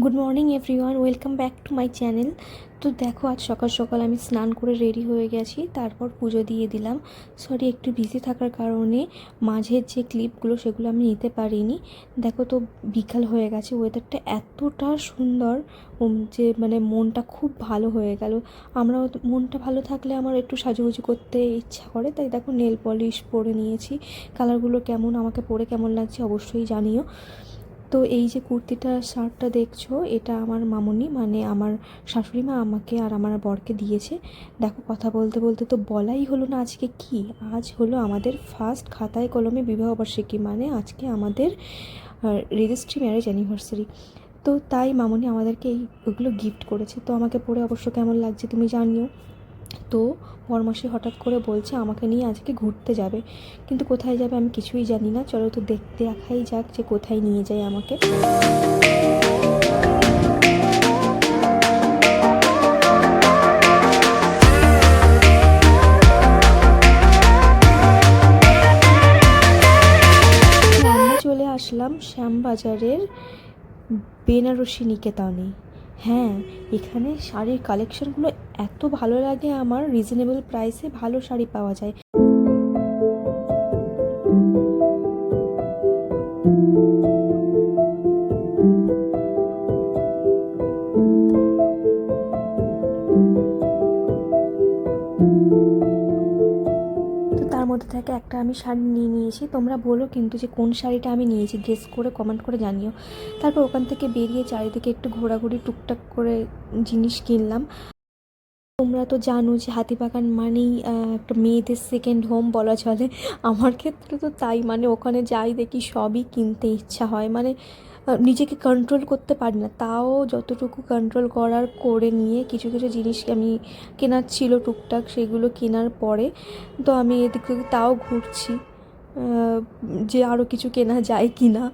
Good morning everyone welcome back to my channel তো দেখো, আজ সকাল সকাল আমি স্নান করে রেডি হয়ে গেছি। তারপর পুজো দিয়ে দিলাম। সরি একটু বিজি থাকার কারণে মাঝের যে ক্লিপগুলো সেগুলো আমি নিতে পারিনি। দেখো তো, বিকাল হয়ে গেছে। ওয়েদারটা এতটা সুন্দর যে মানে মনটা খুব ভালো হয়ে গেল। আমরাও তো- মনটা ভালো থাকলে আমার একটু সাজুগুজু করতে ইচ্ছা করে। তাই দেখো নেল পলিশ পরে নিয়েছি। কালারগুলো কেমন, আমাকে পরে কেমন লাগছে অবশ্যই জানিও। তো এই যে কুর্তিটা, শার্টটা দেখছ, এটা আমার মামুনি মানে আমার শাশুড়ি মা আমাকে আর আমার বরকে দিয়েছে। দেখো কথা বলতে বলতে তো বলাই হলো না আজকে কি? আজ হলো আমাদের ফার্স্ট খাতায় কলমে বিবাহবার্ষিকী মানে আজকে আমাদের রেজিস্ট্রি ম্যারেজ অ্যানিভার্সারি তো তাই মামুনি আমাদেরকে এই, ওগুলো গিফট করেছে। তো আমাকে পরে অবশ্য কেমন লাগছে তুমি জানিও। তো বরমাসি হঠাৎ করে বলছে, আমাকে নিয়ে আজকে ঘুরতে যাবে। কিন্তু কোথায় যাবে আমি কিছুই জানি না। চলো তো দেখতে দেখাই যাক যে কোথায় নিয়ে যায় আমাকে। আসলাম শ্যামবাজারের বেনারসি নিকেতনে। হ্যাঁ এখানে শাড়ির কালেকশনগুলো এত ভালো লাগে আমার রিজনেবল প্রাইসে ভালো শাড়ি পাওয়া যায়। তো তার মধ্যে থেকে একটা আমি শাড়ি নিয়ে নিয়েছি। তোমরা বলো কিন্তু যে কোন শাড়িটা আমি নিয়েছি ড্রেস করে কমেন্ট করে জানিও। তারপর ওখান থেকে বেরিয়ে চারিদিকে একটু ঘোরাঘুরি, টুকটাক করে জিনিস কিনলাম। তোমরা তো জানো যে হাতিবাগান মানেই একটা মেয়েদের সেকেন্ড হোম বলা চলে। আমার ক্ষেত্রে তো তাই মানে ওখানে যাই দেখি সবই কিনতে ইচ্ছা হয়। মানে নিজেকে কন্ট্রোল করতে পারি না। তাও যতটুকু কন্ট্রোল করার করে নিয়ে কিছু কিছু জিনিস আমি কেনার ছিল টুকটাক, সেগুলো কেনার পরে তো আমি এদিক থেকে তাও ঘুরছি। যে আরও কিছু কেনা যায় কি না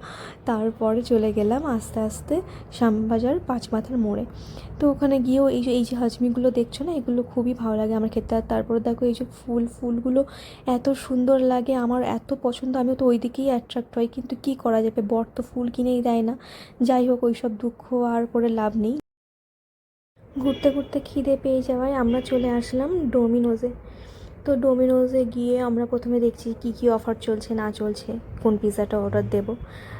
তারপরে চলে গেলাম আস্তে আস্তে শ্যামবাজার পাঁচ মাথার মোড়ে। তো ওখানে গিয়েও এই যে এই যে হাজমিগুলো দেখছ না, এগুলো খুবই ভালো লাগে আমার ক্ষেত্রে আর তারপরে দেখো এই যে ফুল, ফুলগুলো এত সুন্দর লাগে, আমার এত পছন্দ, আমিও তো ওই দিকেই অ্যাট্রাক্ট হই, কিন্তু কি করা যাবে? বর তো ফুল কিনেই দেয় না। যাই হোক ওই সব দুঃখ আর করে লাভ নেই। ঘুরতে ঘুরতে খিদে পেয়ে যাওয়ায় আমরা চলে আসলাম ডোমিনোজে তো ডোমিনোজে গিয়ে আমরা প্রথমে দেখছি কি কি অফার চলছে, না চলছে, কোন পিৎজাটা অর্ডার দেব।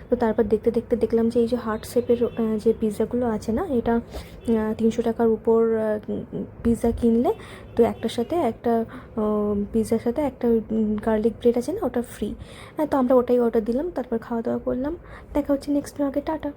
তো তারপর দেখতে দেখতে দেখলাম যে এই যে হার্ট শেপের যে পিৎজাগুলো আছে না, এটা তিনশো টাকার উপর পিৎজা কিনলে তো একটার সাথে একটা পিৎজার সাথে একটা গার্লিক ব্রেড আছে না, ওটা ফ্রি হ্যাঁ তো আমরা ওটাই অর্ডার দিলাম, তারপর খাওয়া দাওয়া করলাম। দেখা হচ্ছে নেক্সট ব্লগে টাটা।